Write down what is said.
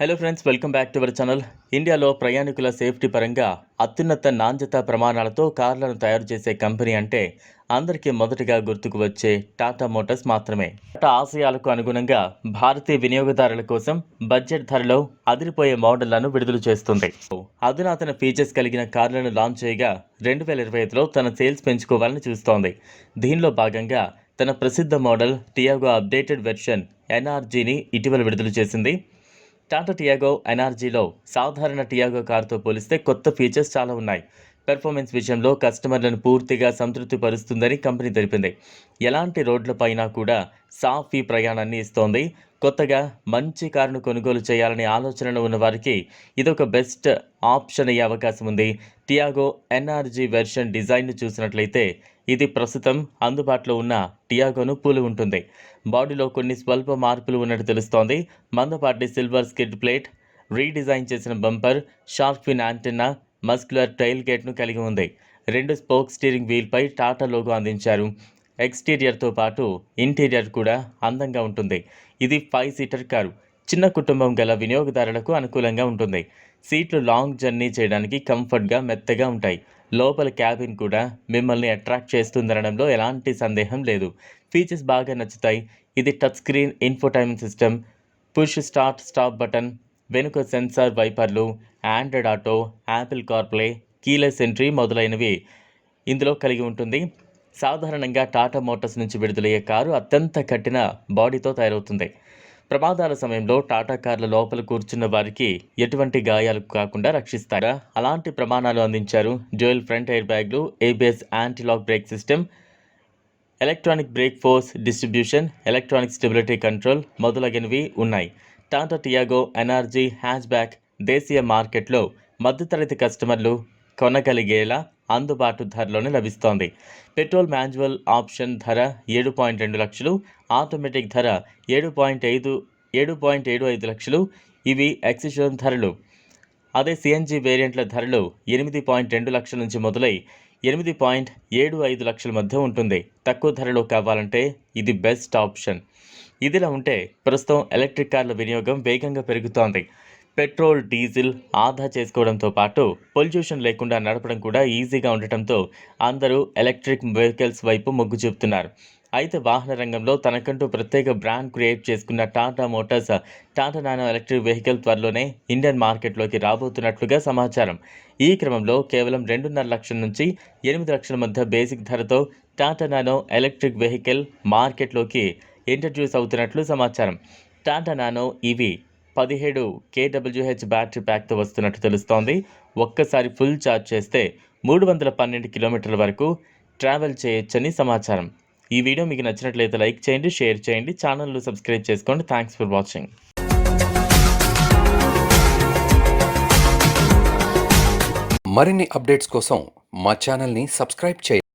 Hello friends welcome back to our channel ఇండియాలో ప్రయాణికుల safety పరంగా అత్యున్నత నాణ్యత ప్రమాణాలతో కార్లను తయారు చేసే కంపెనీ అంటే అందరికీ మొదటగా గుర్తుకు వచ్చే టాటా మోటార్స్ మాత్రమే. టాటా ఆశయాలకు అనుగుణంగా భారతీయ వినియోగదారుల కోసం బడ్జెట్ ధరలో అదిరిపోయే మోడళ్ళను విడుదల చేస్తుంది. అధునాతన ఫీచర్స్ కలిగిన కార్లను లాంచ్ చేయగా రెండు వేల ఇరవై ఐదులో తన సేల్స్ పెంచుకోవాలని చూస్తోంది. దీనిలో భాగంగా తన ప్రసిద్ధ మోడల్ టియాగో అప్డేటెడ్ వెర్షన్ ఎన్ఆర్జీని ఇటీవల విడుదల చేసింది. టాటా టియాగో ఎన్ఆర్జీలో సాధారణ టియాగో కారుతో పోలిస్తే కొత్త ఫీచర్స్ చాలా ఉన్నాయి. పెర్ఫార్మెన్స్ విషయంలో కస్టమర్లను పూర్తిగా సంతృప్తిపరుస్తుందని కంపెనీ తెలిపింది. ఎలాంటి రోడ్లపైనా కూడా సాఫీ ప్రయాణాన్ని ఇస్తోంది. కొత్తగా మంచి కారును కొనుగోలు చేయాలనే ఆలోచనలో ఉన్న వారికి ఇదొక బెస్ట్ ఆప్షన్ అయ్యే అవకాశం ఉంది. టియాగో ఎన్ఆర్జీ వెర్షన్ డిజైన్ను చూసినట్లయితే ఇది ప్రస్తుతం అందుబాటులో ఉన్న టియాగోను పూలు ఉంటుంది. బాడీలో కొన్ని స్వల్ప మార్పులు ఉన్నట్టు తెలుస్తోంది. మందపాటి సిల్వర్ స్కిడ్ ప్లేట్ రీడిజైన్ చేసిన bumper shark fin antenna muscular tail గేట్ను కలిగి ఉంది. రెండు స్పోక్ స్టీరింగ్ వీల్పై టాటా లోగో అందించారు. ఎక్స్టీరియర్తో పాటు ఇంటీరియర్ కూడా అందంగా ఉంటుంది. ఇది ఫైవ్ సీటర్ కారు. చిన్న కుటుంబం గల వినియోగదారులకు అనుకూలంగా ఉంటుంది. సీట్లు లాంగ్ జర్నీ చేయడానికి కంఫర్ట్గా మెత్తగా ఉంటాయి. లోపల క్యాబిన్ కూడా మిమ్మల్ని అట్రాక్ట్ చేస్తుందనడంలో ఎలాంటి సందేహం లేదు. ఫీచర్స్ బాగా నచ్చుతాయి. ఇది touch screen infotainment system push start stop button వెనుక sensor వైపర్లు Android Auto Apple CarPlay keyless entry మొదలైనవి ఇందులో కలిగి ఉంటుంది. సాధారణంగా టాటా మోటార్స్ నుంచి విడుదలయ్యే కారు అత్యంత కఠిన బాడీతో తయారవుతుంది. ప్రమాదాల సమయంలో టాటా కార్ల లోపల కూర్చున్న వారికి ఎటువంటి గాయాలు కాకుండా రక్షిస్తారా అలాంటి ప్రమాణాలు అందించారు డ్యూయల్ ఫ్రంట్ ఎయిర్ బ్యాగ్లు ABS antilock brake system electronic brake force distribution electronic stability control మొదలగినవి ఉన్నాయి. Tata Tiago energy hatchback దేశీయ మార్కెట్లో మధ్యతరగతి కస్టమర్లు కొనగలిగేలా అందుబాటు ధరలోనే లభిస్తోంది. పెట్రోల్ మాన్యువల్ ఆప్షన్ ధర ఏడు పాయింట్ రెండు లక్షలు ఆటోమేటిక్ ధర ఏడు పాయింట్ ఐదు ఏడు పాయింట్ ఏడు ఐదు లక్షలు. ఇవి ఎక్సిషన్ ధరలు. అదే సిఎన్జి వేరియంట్ల ధరలు ఎనిమిది పాయింట్ రెండు లక్షల నుంచి మొదలై ఎనిమిది పాయింట్ ఏడు ఐదు లక్షల మధ్య ఉంటుంది. తక్కువ ధరలో కావాలంటే ఇది బెస్ట్ ఆప్షన్. ఇదిలా ఉంటే ప్రస్తుతం ఎలక్ట్రిక్ కార్ల వినియోగం వేగంగా పెరుగుతోంది. పెట్రోల్ డీజిల్ ఆదా చేసుకోవడంతో పాటు పొల్యూషన్ లేకుండా నడపడం కూడా ఈజీగా ఉండటంతో అందరూ ఎలక్ట్రిక్ వెహికల్స్ వైపు మొగ్గు చూపుతున్నారు. అయితే వాహన రంగంలో తనకంటూ ప్రత్యేక బ్రాండ్ క్రియేట్ చేసుకున్న Tata Motors Tata Nano electric vehicle త్వరలోనే ఇండియన్ మార్కెట్లోకి రాబోతున్నట్లుగా సమాచారం. ఈ క్రమంలో కేవలం రెండున్నర లక్షల నుంచి ఎనిమిది లక్షల మధ్య బేసిక్ ధరతో టాటా నానో ఎలక్ట్రిక్ వెహికల్ మార్కెట్లోకి ఇంట్రడ్యూస్ అవుతున్నట్లు సమాచారం. టాటా నానో ఇవి పదిహేడు కేడబ్ల్యూహెచ్ బ్యాటరీ ప్యాక్తో వస్తున్నట్టు తెలుస్తోంది. ఒక్కసారి ఫుల్ ఛార్జ్ చేస్తే మూడు వందల పన్నెండు కిలోమీటర్ల వరకు ట్రావెల్ చేయొచ్చని సమాచారం. ఈ వీడియో మీకు నచ్చినట్లయితే లైక్ చేయండి షేర్ చేయండి ఛానల్ను సబ్స్క్రైబ్ చేసుకోండి. Thanks for watching. మరిన్ని అప్డేట్స్ కోసం మా ఛానల్ని సబ్స్క్రైబ్ చేయండి.